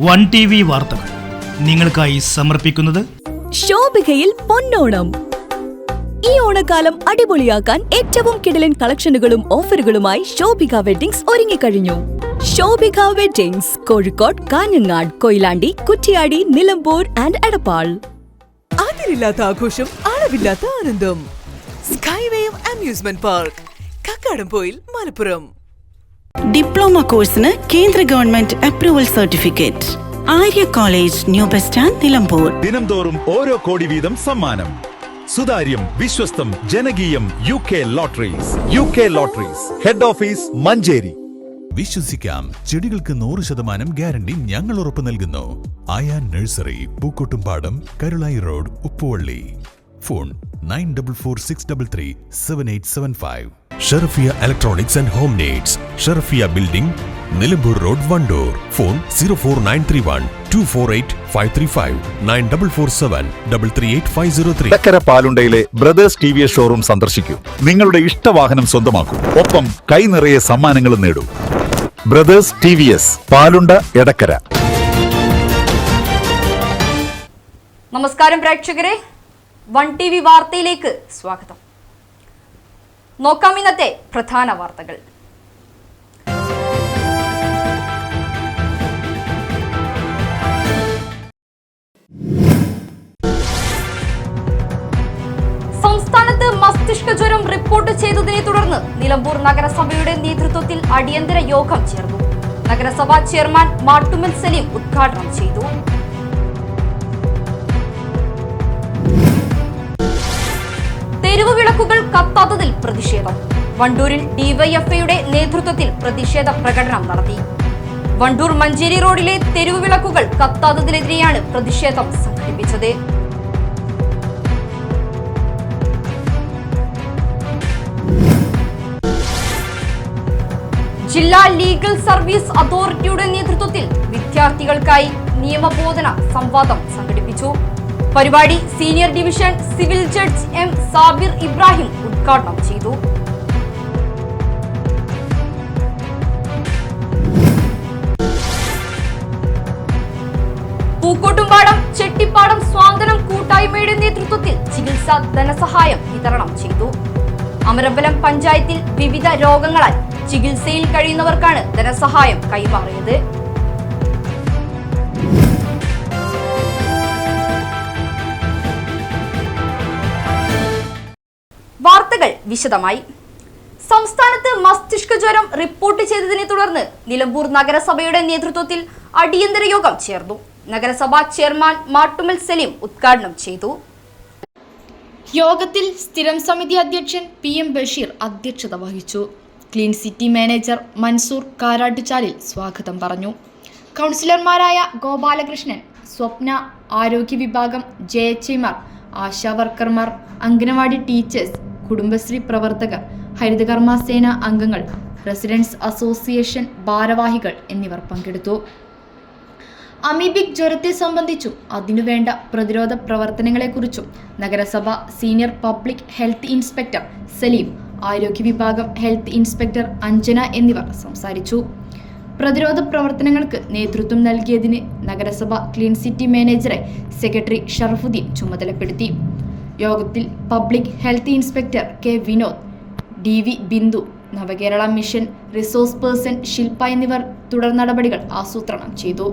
One T V വാർത്തകൾ നിങ്ങൾക്കായി സമർപ്പിക്കുന്നത് ശോഭികയിൽ പൊന്നോണം. ഈ ഓണക്കാലം അടിപൊളിയാക്കാൻ ഏറ്റവും കിടലൻ കളക്ഷനുകളും ഓഫറുകളുമായി ശോഭിക വെഡിങ്സ് ഒരുങ്ങിക്കഴിഞ്ഞു. Shobhika weddings Kozhikode Kanhangad Koyilandy Kuttiady Nilambur and Edappal. അതിരില്ലാത്ത ആഘോഷം അളവില്ലാത്ത ആനന്ദം. Skywave amusement park Kakkadampoyil Malappuram. Diploma കോഴ്സിന് കേന്ദ്ര government approval certificate Arya college new bus stand Nilambur. ദിനംതോറും ഓരോ കോടി വീതം സമ്മാനം. സുതാര്യം വിശ്വസ്തം ജനകീയം U K lotteries U K lotteries head office Manjeri. വിശ്വസിക്കാം. ചെടികൾക്ക് നൂറ് ശതമാനം ഗ്യാരണ്ടി ഞങ്ങൾ ഉറപ്പു നൽകുന്നു. Ayan nursery Pookkottumpadam Karulai road Uppuvally. Phone nine double four six double three seven eight seven five. Sherafiya electronics and home needs Sherfiya building Nilambur road Vandoor. Phone zero four nine three one two four eight five three five nine double four seven double three eight five zero three Edakkara പാലുണ്ടയിലെ brothers T V S showroom സന്ദർശിക്കൂ. നിങ്ങളുടെ ഇഷ്ടവാഹനം സ്വന്തമാക്കൂ. ഒപ്പം കൈ നിറയെ സമ്മാനങ്ങളും നേടൂ. Brothers T V S Palunda Edakkara. നമസ്കാരം പ്രേക്ഷകരെ. വൺ ടി വി വാർത്തയിലേക്ക് സ്വാഗതം. നോക്കാം ഇന്നത്തെ പ്രധാന വാർത്തകൾ. സംസ്ഥാനത്ത് മസ്തിഷ്ക ജ്വരം റിപ്പോർട്ട് ചെയ്തതിനെ തുടർന്ന് നിലമ്പൂർ നഗരസഭയുടെ നേതൃത്വത്തിൽ അടിയന്തര യോഗം ചേർന്നു. നഗരസഭാ ചെയർമാൻ മാട്ടുമൽ സലീം ഉദ്ഘാടനം ചെയ്തു. തെരുവ് വിളക്കുകൾ കത്താത്തതിൽ പ്രതിഷേധം. വണ്ടൂരിൽ ഡിവൈഎഫ്ഐയുടെ നേതൃത്വത്തിൽ പ്രതിഷേധ പ്രകടനം നടത്തി. വണ്ടൂർ മഞ്ചേരി റോഡിലെ തെരുവ് വിളക്കുകൾ കത്താത്തതിനെതിരെയാണ് പ്രതിഷേധം സംഘടിപ്പിച്ചത്. ജില്ലാ ലീഗൽ സർവീസ് അതോറിറ്റിയുടെ നേതൃത്വത്തിൽ വിദ്യാർത്ഥികൾക്കായി നിയമബോധന സംവാദം സംഘടിപ്പിച്ചു. പരിപാടി senior division civil judge M Sabir Ibrahim ഉദ്ഘാടനം ചെയ്തു. പൂക്കോട്ടുംപാടം ചെട്ടിപ്പാടം സ്വാന്തനം കൂട്ടായ്മയുടെ നേതൃത്വത്തിൽ ചികിത്സാ ധനസഹായം വിതരണം ചെയ്തു. അമരബലം പഞ്ചായത്തിൽ വിവിധ രോഗങ്ങളാൽ ചികിത്സയിൽ കഴിയുന്നവർക്കാണ് ധനസഹായം കൈമാറിയത്. വിശദമായി. സംസ്ഥാനത്ത് മസ്തിഷ്ക ജ്വരം റിപ്പോർട്ട് ചെയ്തതിനെ തുടർന്ന് നിലമ്പൂർ നഗരസഭയുടെ നേതൃത്വത്തിൽ അടിയന്തര യോഗം ചേർന്നു. നഗരസഭാ ചെയർമാൻ മാട്ടുമൽ സലീം ഉദ്ഘാടനം ചെയ്തു. യോഗത്തിൽ സ്ഥിരം സമിതി അധ്യക്ഷൻ പി എം ബഷീർ അധ്യക്ഷത വഹിച്ചു. Clean city manager Mansoor Karattuchalil സ്വാഗതം പറഞ്ഞു. കൗൺസിലർമാരായ ഗോപാലകൃഷ്ണൻ സ്വപ്ന ആരോഗ്യ വിഭാഗം ജെ എച്ച് ഐമാർ ആശാ വർക്കർമാർ അംഗനവാടി ടീച്ചേഴ്സ് കുടുംബശ്രീ പ്രവർത്തകർ ഹരിതകർമ്മസേന അംഗങ്ങൾ റെസിഡൻസ് അസോസിയേഷൻ ഭാരവാഹികൾ എന്നിവർ പങ്കെടുത്തു. അമീബിക് ജ്വരത്തെ സംബന്ധിച്ചും അതിനുവേണ്ട പ്രതിരോധ പ്രവർത്തനങ്ങളെക്കുറിച്ചും നഗരസഭ senior public health inspector Saleem ആരോഗ്യ വിഭാഗം ഹെൽത്ത് ഇൻസ്പെക്ടർ അഞ്ജന എന്നിവർ സംസാരിച്ചു. പ്രതിരോധ പ്രവർത്തനങ്ങൾക്ക് നേതൃത്വം നൽകിയതിന് നഗരസഭ ക്ലീൻ സിറ്റി മാനേജറെ സെക്രട്ടറി ഷറഫുദ്ദീൻ ചുമതലപ്പെടുത്തി. യോഗത്തിൽ public health inspector K Vinod D V Bindu Navakerala mission resource person Shilpa എന്നിവർ തുടർ നടപടികൾ ആസൂത്രണം ചെയ്തു.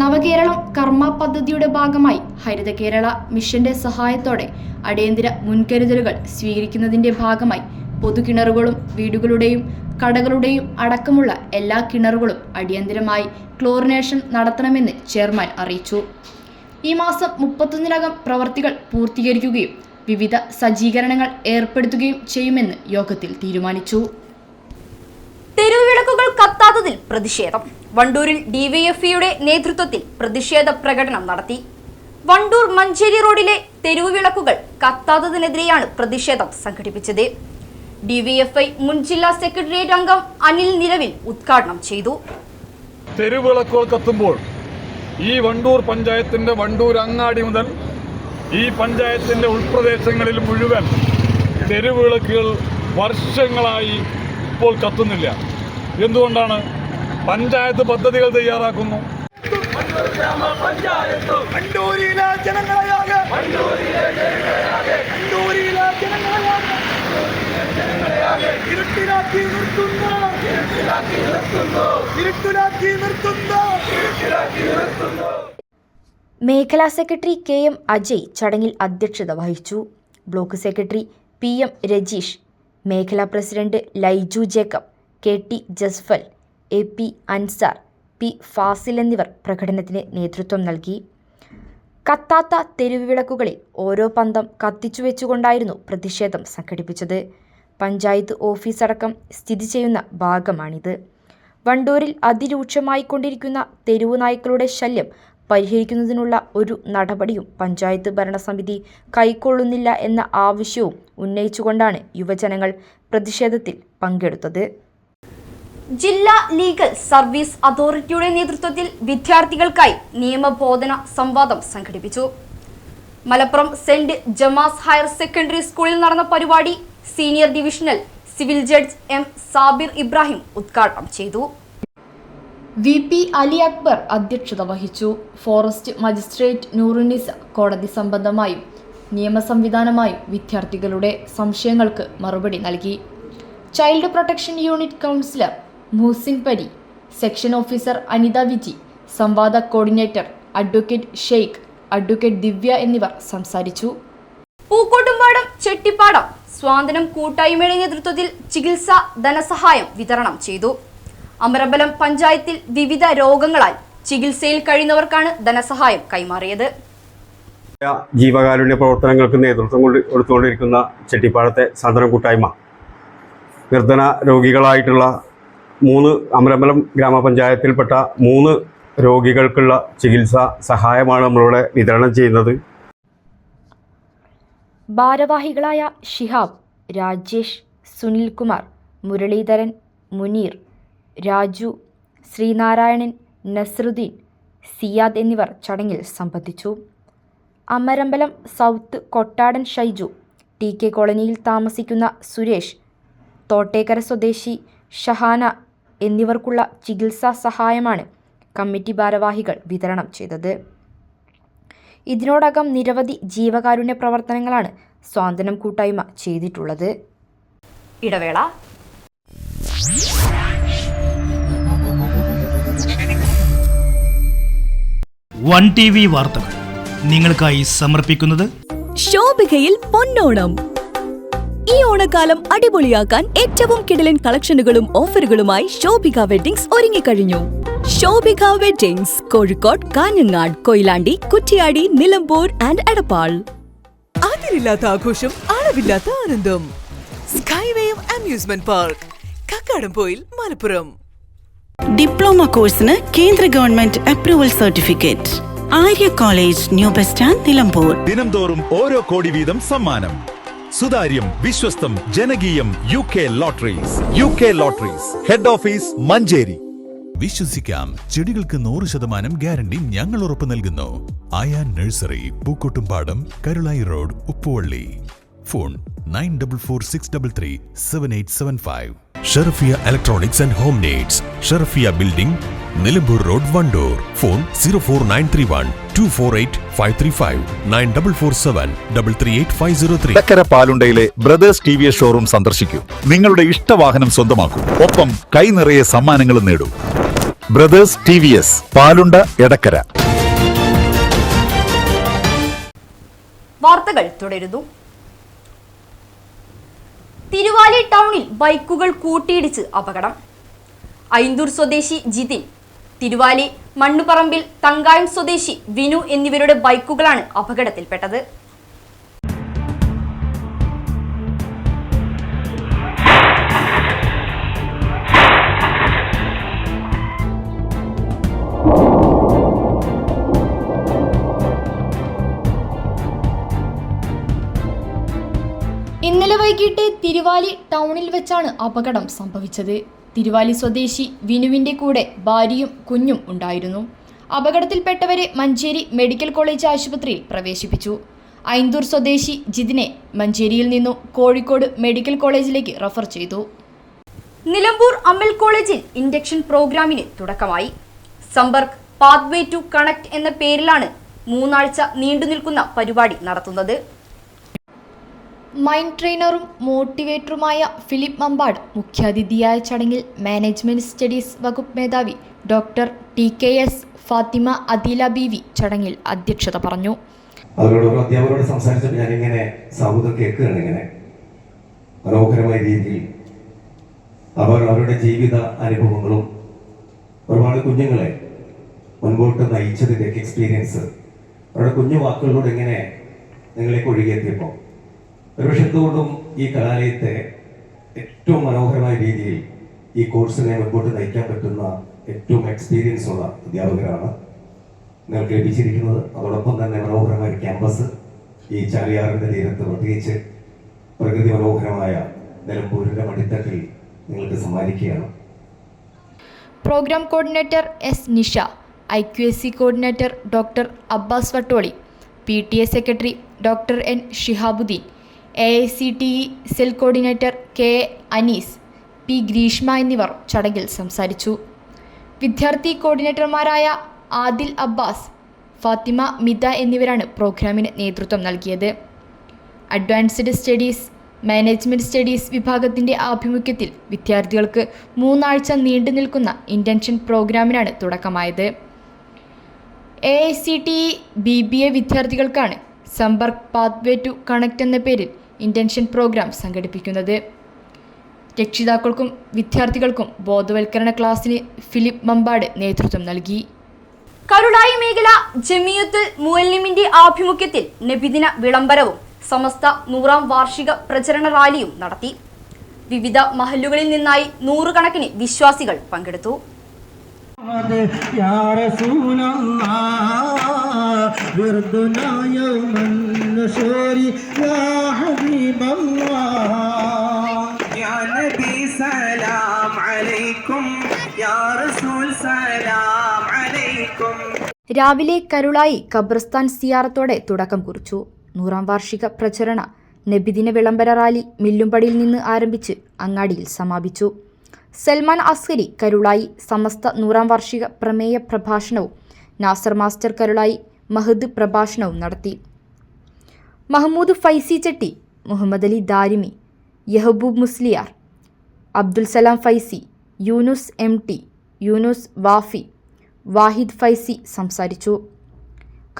നവകേരളം കർമ്മ പദ്ധതിയുടെ ഭാഗമായി ഹരിത കേരള മിഷന്റെ സഹായത്തോടെ അടിയന്തര മുൻകരുതലുകൾ സ്വീകരിക്കുന്നതിന്റെ ഭാഗമായി പൊതുകിണറുകളും വീടുകളുടെയും കടകളുടെയും അടക്കമുള്ള എല്ലാ കിണറുകളും അടിയന്തരമായി ക്ലോറിനേഷൻ നടത്തണമെന്ന് ചെയർമാൻ അറിയിച്ചു. ഈ മാസം മുപ്പത്തൊന്നിനകം പ്രവർത്തികൾ പൂർത്തീകരിക്കുകയും വിവിധ സജ്ജീകരണങ്ങൾ ഏർപ്പെടുത്തുകയും ചെയ്യുമെന്ന് യോഗത്തിൽ തീരുമാനിച്ചു. തെരുവിളക്കുകൾ കത്താത്തതിൽ പ്രതിഷേധം. വണ്ടൂരിൽ ഡിവൈഎഫ്ഇയുടെ നേതൃത്വത്തിൽ പ്രതിഷേധ പ്രകടനം നടത്തി. വണ്ടൂർ മഞ്ചേരി റോഡിലെ തെരുവുവിളക്കുകൾ കത്താത്തതിനെതിരെയാണ് പ്രതിഷേധം സംഘടിപ്പിച്ചത്. ഡിവിഎഫ്ഐ മുൻ ജില്ലാ സെക്രട്ടേറിയറ്റ് അംഗം അനിൽ നിലവിൽ ഉദ്ഘാടനം ചെയ്തു. തെരുവിളക്കുകൾ കത്തുമ്പോൾ ഈ വണ്ടൂർ പഞ്ചായത്തിന്റെ വണ്ടൂർ അങ്ങാടി മുതൽ ഈ പഞ്ചായത്തിന്റെ ഉൾപ്രദേശങ്ങളിൽ മുഴുവൻ തെരുവിളക്കുകൾ വർഷങ്ങളായി ഇപ്പോൾ കത്തുന്നില്ല. എന്തുകൊണ്ടാണ്? പഞ്ചായത്ത് പദ്ധതികൾ തയ്യാറാക്കുന്നു. മേഖലാ സെക്രട്ടറി കെ എം അജയ് ചടങ്ങിൽ അധ്യക്ഷത വഹിച്ചു. Block secretary P M Rajeesh മേഖലാ president Laiju Jacob K T Jasfal A P Ansar P Fasil എന്നിവർ പ്രകടനത്തിന് നേതൃത്വം നൽകി. കത്താത്ത തെരുവ് വിളക്കുകളിൽ ഓരോ പന്തം കത്തിച്ചു വെച്ചുകൊണ്ടായിരുന്നു പ്രതിഷേധം സംഘടിപ്പിച്ചത്. പഞ്ചായത്ത് ഓഫീസടക്കം സ്ഥിതി ചെയ്യുന്ന ഭാഗമാണിത്. വണ്ടൂരിൽ അതിരൂക്ഷമായിക്കൊണ്ടിരിക്കുന്ന തെരുവു നായ്ക്കളുടെ ശല്യം പരിഹരിക്കുന്നതിനുള്ള ഒരു നടപടിയും പഞ്ചായത്ത് ഭരണസമിതി കൈക്കൊള്ളുന്നില്ല എന്ന ആവശ്യവും ഉന്നയിച്ചുകൊണ്ടാണ് യുവജനങ്ങൾ പ്രതിഷേധത്തിൽ പങ്കെടുത്തത്. ജില്ലാ ലീഗൽ സർവീസ് അതോറിറ്റിയുടെ നേതൃത്വത്തിൽ വിദ്യാർത്ഥികൾക്കായി നിയമബോധന സംവാദം സംഘടിപ്പിച്ചു. Malappuram saint Gemma's higher secondary സ്കൂളിൽ നടന്ന പരിപാടി senior divisional civil judge M Sabir Ibrahim ഉദ്ഘാടനം ചെയ്തു. വി പി അലി അക്ബർ അധ്യക്ഷത വഹിച്ചു. ഫോറസ്റ്റ് മജിസ്ട്രേറ്റ് നൂറുനിസ കോടതി സംബന്ധമായും നിയമ സംവിധാനമായും വിദ്യാർത്ഥികളുടെ സംശയങ്ങൾക്ക് മറുപടി നൽകി. Child protection unit counsellor Muhasin പരി സെക്ഷൻ ഓഫീസർ അനിത വിജി സംവാദ coordinator advocate Sheikh advocate Divya എന്നിവർ സംസാരിച്ചു. പൂക്കോട്ടുംപാടം ചെട്ടിപ്പാടം സ്വാതന്ത്ര്യം കൂട്ടായ്മയുടെ നേതൃത്വത്തിൽ ചികിത്സ ധനസഹായം വിതരണം ചെയ്തു. അമരബലം പഞ്ചായത്തിൽ വിവിധ രോഗങ്ങളാൽ ചികിത്സയിൽ കഴിയുന്നവർക്കാണ് ധനസഹായം കൈമാറിയത്. ജീവകാരുണ്യ പ്രവർത്തനങ്ങൾക്ക് നേതൃത്വം കൊണ്ട് കൊടുത്തുകൊണ്ടിരിക്കുന്ന ചെട്ടിപ്പാടത്തെ സാന്ത്വനം കൂട്ടായ്മ. നിർധന രോഗികളായിട്ടുള്ള മൂന്ന് അമരമ്പലം ഗ്രാമപഞ്ചായത്തിൽപ്പെട്ട മൂന്ന് രോഗികൾക്കുള്ള ചികിത്സ സഹായമാണ് നമ്മളിവിടെ വിതരണം ചെയ്യുന്നത്. ഭാരവാഹികളായ ഷിഹാബ് രാജേഷ് സുനിൽകുമാർ മുരളീധരൻ മുനീർ രാജു ശ്രീനാരായണൻ നസറുദ്ദീൻ സിയാദ് എന്നിവർ ചടങ്ങിൽ സംബന്ധിച്ചു. Amarambalam south Kottadan Shaiju T K കോളനിയിൽ താമസിക്കുന്ന സുരേഷ് തോട്ടേക്കര സ്വദേശി ഷഹാന എന്നിവർക്കുള്ള ചികിത്സാ സഹായമാണ് കമ്മിറ്റി ഭാരവാഹികൾ വിതരണം ചെയ്തത്. ഇതിനോടകം നിരവധി ജീവകാരുണ്യ പ്രവർത്തനങ്ങളാണ് സ്വാതന്ത്ര്യം കൂട്ടായ്മ ചെയ്തിട്ടുള്ളത്. ഇടവേള. വൺ ടി വി വാർത്തകൾ നിങ്ങൾക്കായി സമർപ്പിക്കുന്നത് ശോഭികയിൽ പൊന്നോണം. ഈ ഓണക്കാലം അടിപൊളിയാക്കാൻ ഏറ്റവും കിടലൻ കളക്ഷനുകളും ഓഫറുകളുമായി ശോഭിക വെഡിങ്സ് ഒരുങ്ങിക്കഴിഞ്ഞു. Shobhika weddings Kozhikode Kanhangad Koyilandy Kuttiady Nilambur and Edappal. അതിരില്ലാത്ത ആഘോഷം അളവില്ലാത്ത ആനന്ദം. സ്കൈവേയും amusement park Kakkadampoyil Malappuram. Diploma കോഴ്സിന് കേന്ദ്ര government approval certificate Arya college new bus stand Nilambur. ദിനംതോറും ഓരോ കോടി വീതം സമ്മാനം. സുതാര്യം വിശ്വസ്തം ജനകീയം U K lotteries U K lotteries head office Manjeri. വിശ്വസിക്കാം. ചെടികൾക്ക് നൂറ് ശതമാനം ഗ്യാരണ്ടി ഞങ്ങൾ ഉറപ്പു നൽകുന്നു. Aya nursery Pookkottumpadam Karulai road Uppuvally. Phone nine double four six double three seven eight seven five. Sherafiya electronics and home needs. Sherafiya building Nilambur road Vandoor. Phone zero four nine three one two four eight five three five. Nine double four seven double three eight five zero three. ചക്കര പാലുണ്ടയിലെ brothers T V S showroom സന്ദർശിക്കൂ. നിങ്ങളുടെ ഇഷ്ടവാഹനം സ്വന്തമാക്കൂ. ഒപ്പം കൈ നിറയെ സമ്മാനങ്ങളും നേടൂ. Brothers T V S Palunda Edakkara. വാർത്തകൾ തുടരുന്നു. തിരുവാലി ടൗണിൽ ബൈക്കുകൾ കൂട്ടിയിടിച്ച് അപകടം. ഐന്തൂർ സ്വദേശി ജിതിൻ തിരുവാലി മണ്ണുപറമ്പിൽ തങ്കായം സ്വദേശി വിനു എന്നിവരുടെ ബൈക്കുകളാണ് അപകടത്തിൽപ്പെട്ടത്. വൈകിട്ട് തിരുവാലി ടൗണിൽ വെച്ചാണ് അപകടം സംഭവിച്ചത്. തിരുവാലി സ്വദേശി വിനുവിന്റെ കൂടെ ഭാര്യയും കുഞ്ഞും ഉണ്ടായിരുന്നു. അപകടത്തിൽപ്പെട്ടവരെ മഞ്ചേരി മെഡിക്കൽ കോളേജ് ആശുപത്രിയിൽ പ്രവേശിപ്പിച്ചു. ഐന്തൂർ സ്വദേശി ജിതിനെ മഞ്ചേരിയിൽ നിന്നും കോഴിക്കോട് മെഡിക്കൽ കോളേജിലേക്ക് റഫർ ചെയ്തു. നിലമ്പൂർ അമ്മൽ കോളേജിൽ ഇൻഡക്ഷൻ പ്രോഗ്രാമിന് തുടക്കമായി. സമ്പർക്ക് പാത്വേ ടു കണക്ട് എന്ന പേരിലാണ് മൂന്നാഴ്ച നീണ്ടുനിൽക്കുന്ന പരിപാടി നടത്തുന്നത്. മൈൻഡ് ട്രെയിനറും മോട്ടിവേറ്ററുമായ ഫിലിപ്പ് മമ്പാട് മുഖ്യാതിഥിയായ ചടങ്ങിൽ മാനേജ്മെന്റ് സ്റ്റഡീസ് വകുപ്പ് മേധാവി doctor T K S Fathima Adeela Beevi ചടങ്ങിൽ അധ്യക്ഷത പറഞ്ഞു. അവരോടൊപ്പം അധ്യാപകരോട് സംസാരിച്ചപ്പോൾ ഞാനിങ്ങനെ സൗഹൃദം കേൾക്കുകയാണ് ഇങ്ങനെ. മനോഹരമായ രീതിയിൽ അവർ അവരുടെ ജീവിത അനുഭവങ്ങളും ഒരുപാട് കുഞ്ഞുങ്ങളെ മുൻപോട്ട് നയിച്ചതിന്റെയൊക്കെ എക്സ്പീരിയൻസ് അവരുടെ കുഞ്ഞു വാക്കുകളോട് എങ്ങനെ നിങ്ങളെ ഒഴുകിയെത്തിയപ്പോൾ ഒരുപക്ഷെ എന്തുകൊണ്ടും ഈ കലാലയത്തെ ഏറ്റവും മനോഹരമായ രീതിയിൽ ഈ കോഴ്സിനെ മുൻപോട്ട് നയിക്കാൻ പറ്റുന്ന ഏറ്റവും എക്സ്പീരിയൻസ് ഉള്ള അധ്യാപകരാണ് നിങ്ങൾക്ക് ലഭിച്ചിരിക്കുന്നത് അതോടൊപ്പം തന്നെ മനോഹരമായ ക്യാമ്പസ് ഈ ചാലിയാറിന്റെ തീരത്ത് പ്രത്യേകിച്ച് പ്രകൃതി മനോഹരമായ നിലമ്പൂരിന്റെ മടിത്തട്ടിൽ നിങ്ങൾക്ക് സമ്മാനിക്കുകയാണ്. Program coordinator S Nisha I Q S C coordinator doctor Abbas Vattoli P T A secretary doctor N Shihabuddin A I C T E cell coordinator K Anees P. Greeshma എന്നിവർ ചടങ്ങിൽ സംസാരിച്ചു. വിദ്യാർത്ഥി കോർഡിനേറ്റർമാരായ ആദിൽ അബ്ബാസ് ഫാത്തിമ മിത എന്നിവരാണ് പ്രോഗ്രാമിന് നേതൃത്വം നൽകിയത്. അഡ്വാൻസ്ഡ് സ്റ്റഡീസ് മാനേജ്മെന്റ് സ്റ്റഡീസ് വിഭാഗത്തിന്റെ ആഭിമുഖ്യത്തിൽ വിദ്യാർത്ഥികൾക്ക് മൂന്നാഴ്ച നീണ്ടു നിൽക്കുന്ന ഇന്റൻഷൻ പ്രോഗ്രാമിനാണ് തുടക്കമായത്. A I C T E B B A വിദ്യാർത്ഥികൾക്കാണ് Sampark pathway to connect എന്ന പേരിൽ ഇന്റൻഷൻ പ്രോഗ്രാം സംഘടിപ്പിക്കുന്നത്. രക്ഷിതാക്കൾക്കും വിദ്യാർത്ഥികൾക്കും ബോധവൽക്കരണ ക്ലാസ്സിന് ഫിലിപ്പ് മമ്പാട് നേതൃത്വം നൽകി. കരുടായി മേഖല ജമിയത്തുൽ മുല്ലിമിന്റെ ആഭിമുഖ്യത്തിൽ നബിദിന വിളംബരവും സമസ്ത നൂറാം വാർഷിക പ്രചരണ റാലിയും നടത്തി. വിവിധ മഹല്ലുകളിൽ നിന്നായി നൂറുകണക്കിന് വിശ്വാസികൾ പങ്കെടുത്തു. يا رسول الله وردنا يوم النشور يا حبيب الله يا نبي سلام عليكم يا رسول سلام عليكم രാവിലെ കരുളായി ഖബർസ്ഥാൻ സിയാറത്തോടെ തുടക്കം കുറിച്ചു നൂറാം വാർഷിക പ്രചരണ നബിദിന വിളംബര റാലി മില്ലുംപടിയിൽ നിന്ന് ആരംഭിച്ച് അങ്ങാടിയിൽ സമാപിച്ചു സൽമാൻ അസ്കരി കരുളായി സമസ്ത നൂറാം വാർഷിക പ്രമേയ പ്രഭാഷണവും നാസർ മാസ്റ്റർ കരുളായി മഹദ് പ്രഭാഷണവും നടത്തി മഹമ്മൂദ് ഫൈസി ചട്ടി മുഹമ്മദ് അലി ദാരിമി യഹബൂബ് മുസ്ലിയാർ അബ്ദുൽ സലാം ഫൈസി യൂനുസ് എം ടി യൂനുസ് വാഫി വാഹിദ് ഫൈസി സംസാരിച്ചു.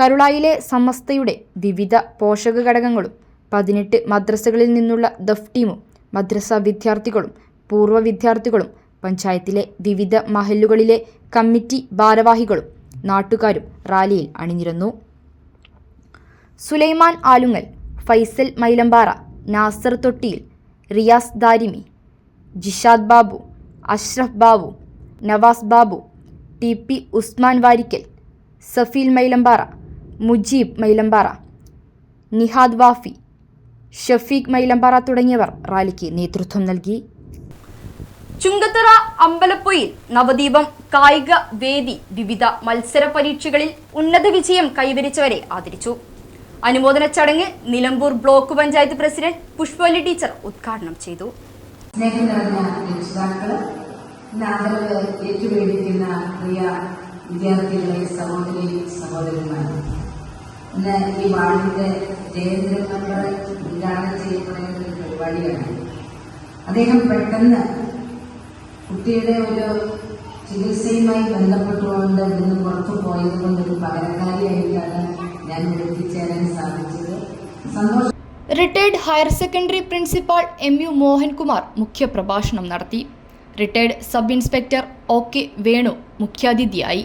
കരുളായിലെ സമസ്തയുടെ വിവിധ പോഷക ഘടകങ്ങളും പതിനെട്ട് മദ്രസകളിൽ നിന്നുള്ള ദഫ് ടീമും മദ്രസ വിദ്യാർത്ഥികളും പൂർവ വിദ്യാർത്ഥികളും പഞ്ചായത്തിലെ വിവിധ മഹല്ലുകളിലെ കമ്മിറ്റി ഭാരവാഹികളും നാട്ടുകാരും റാലിയിൽ അണിനിരന്നു. സുലൈമാൻ ആലുങ്ങൽ ഫൈസൽ മൈലമ്പാറ നാസർ തൊട്ടിയിൽ റിയാസ് ദാരിമി ജിഷാദ് ബാബു അഷ്റഫ് ബാബു നവാസ് ബാബു ടി പി ഉസ്മാൻ വാരിക്കൽ സഫീൽ മൈലമ്പാറ മുജീബ് മൈലമ്പാറ നിഹാദ് വാഫി ഷഫീഖ് മൈലമ്പാറ തുടങ്ങിയവർ റാലിക്ക് നേതൃത്വം നൽകി. ചുങ്കത്തറ അമ്പലപ്പൊയിൽ നവദീപം കായിക വേദി വിവിധ മത്സര പരീക്ഷകളിൽ ഉന്നത വിജയം കൈവരിച്ചവരെ ആദരിച്ചു. അനുമോദന ചടങ്ങ് Nilambur block panchayat president Pushpavalli teacher ഉദ്ഘാടനം ചെയ്തു. പ്രിയ വിദ്യാർത്ഥികളെ സഹോദരി സഹോദരന്മാർ ഇന്ന് ഈ വാർഡിന്റെ ജയേന്ദ്രൻ മെമ്പർ ഉദ്ഘാടനം ചെയ്യപ്പെടുന്ന ഒരു പരിപാടിയാണ്. അദ്ദേഹം പെട്ടെന്ന് കുട്ടിയുടെ ഒരു ചികിത്സയുമായി ബന്ധപ്പെട്ടുകൊണ്ട് ഇന്ന് പുറത്തു പോയത് കൊണ്ട് പകരക്കാരിയായിട്ടാണ് retired higher secondary principal M U Mohankumar മുഖ്യപ്രഭാഷണം നടത്തി. Retired sub inspector O K Venu മുഖ്യാതിഥിയായി.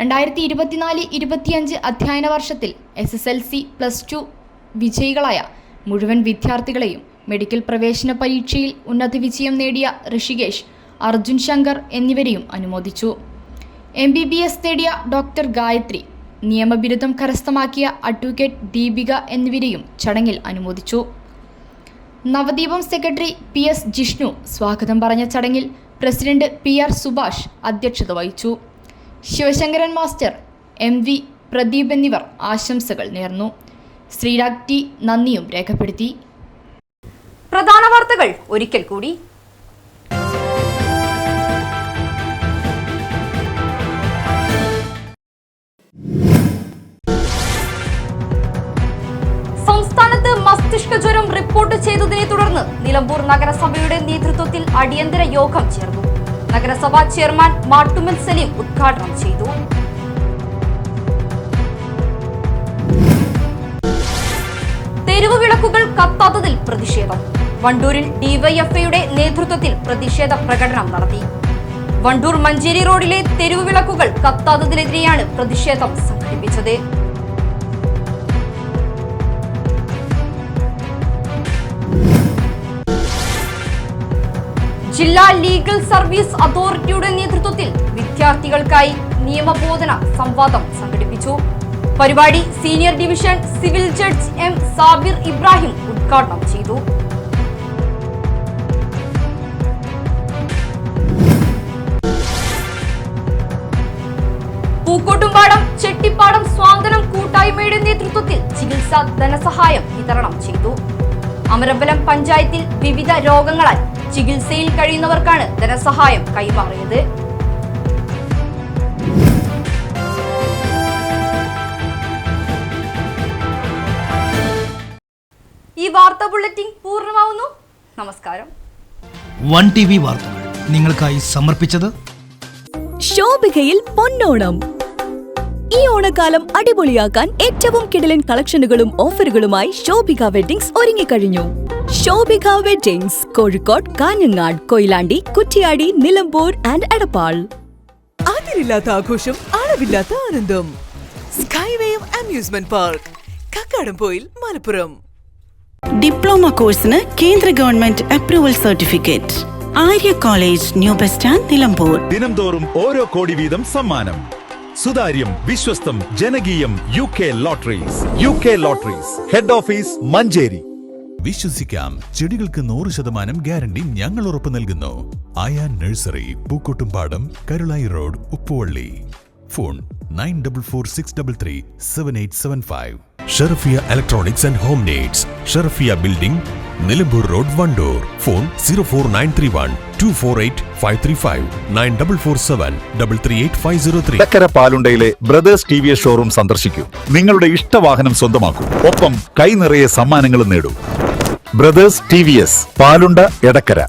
രണ്ടായിരത്തി ഇരുപത്തിനാല് ഇരുപത്തിയഞ്ച് അധ്യയന വർഷത്തിൽ S S L C plus two വിജയികളായ മുഴുവൻ വിദ്യാർത്ഥികളെയും മെഡിക്കൽ പ്രവേശന പരീക്ഷയിൽ ഉന്നത വിജയം നേടിയ ഋഷികേഷ് അർജുൻ ശങ്കർ എന്നിവരെയും അനുമോദിച്ചു. എം ബി ബി എസ് നേടിയ ഡോക്ടർ ഗായത്രി നിയമബിരുദം കരസ്ഥമാക്കിയ അഡ്വക്കേറ്റ് ദീപിക എന്നിവരെയും ചടങ്ങിൽ അനുമോദിച്ചു. Navadeepam secretary P S Jishnu സ്വാഗതം പറഞ്ഞ ചടങ്ങിൽ പ്രസിഡന്റ് പി ആർ സുഭാഷ് അധ്യക്ഷത വഹിച്ചു. Sivasankaran master M V Pradeep എന്നിവർ ആശംസകൾ നേർന്നു. ശ്രീരാഗ് ടി നന്ദിയും രേഖപ്പെടുത്തി. പ്രധാന വാർത്തകൾ ഒരിക്കൽ കൂടി നഗരസഭയുടെ നേതൃത്വത്തിൽ അടിയന്തര യോഗം ചേർന്നു. നഗരസഭാ ചെയർമാൻ മാട്ടുമൽ സലീം ഉദ്ഘാടനം ചെയ്തു. തെരുവ് വിളക്കുകൾ കത്താത്തതിൽ പ്രതിഷേധം. വണ്ടൂരിൽ ഡിവൈഎഫ്ഐയുടെ നേതൃത്വത്തിൽ പ്രതിഷേധ പ്രകടനം നടത്തി. വണ്ടൂർ മഞ്ചേരി റോഡിലെ തെരുവ് വിളക്കുകൾ കത്താത്തതിനെതിരെയാണ് പ്രതിഷേധം സംഘടിപ്പിച്ചത്. ജില്ലാ ലീഗൽ സർവീസ് അതോറിറ്റിയുടെ നേതൃത്വത്തിൽ വിദ്യാർത്ഥികൾക്കായി നിയമബോധന സംവാദം സംഘടിപ്പിച്ചു. പരിപാടി senior division civil judge M Sabir Ibrahim ഉദ്ഘാടനം ചെയ്തു. പൂക്കോട്ടുംപാടം ചെട്ടിപ്പാടം സ്വാന്തനം കൂട്ടായ്മയുടെ നേതൃത്വത്തിൽ ചികിത്സാ ധനസഹായം വിതരണം ചെയ്തു. അമരമ്പലം പഞ്ചായത്തിൽ വിവിധ രോഗങ്ങളാൽ ചികിത്സയിൽ കഴിയുന്നവർക്കാണ് ധനസഹായം കൈമാറിയത്. ഈ വാർത്താ ബുള്ളറ്റിൻ പൂർണമാവുന്നു. നമസ്കാരം. വൺ ടി വി വാർത്തകൾ നിങ്ങൾക്കായി സമർപ്പിച്ചത് ശോഭികയിൽ പൊന്നോണം. ഈ ഓണക്കാലം അടിപൊളിയാക്കാൻ ഏറ്റവും കിടലൻ കളക്ഷനുകളും ഓഫറുകളുമായി ശോഭിക വെഡിങ്സ് ഒരുങ്ങിക്കഴിഞ്ഞു. Shobhika weddings Kozhikode Kanhangad Koyilandy Kuttiady Nilambur and Edappal. അതിരില്ലാത്ത ആഘോഷം അളവില്ലാത്ത ആനന്ദം. സ്കൈവേയും amusement park Kakkadampoyil Malappuram. Diploma കോഴ്സിന് കേന്ദ്ര government approval certificate Arya college new bus stand Nilambur. ദിനംതോറും ഓരോ കോടി വീതം സമ്മാനം. സുതാര്യം വിശ്വസ്തം ജനകീയം U K lotteries. U K lotteries. Head office Manjeri. വിശ്വസിക്കാം. ചെടികൾക്ക് നൂറ് ശതമാനം ഗ്യാരണ്ടി ഞങ്ങൾ ഉറപ്പ് നൽകുന്നു. Aya nursery Pookkottumpadam Karulai road Uppuvally. Phone nine double four six double three seven eight seven five. Sherafiya electronics and home needs Sherafiya building Nilambur road Vandoor. Phone zero four nine three one two four eight five three five nine double four seven double three eight five zero three ചക്കര പാലുണ്ടയിലെ brothers T V S showroom സന്ദർശിക്കൂ. നിങ്ങളുടെ ഇഷ്ടവാഹനം സ്വന്തമാക്കൂ. ഒപ്പം കൈ നിറയെ സമ്മാനങ്ങളും നേടൂ. Brothers T V S Palunda Edakkara.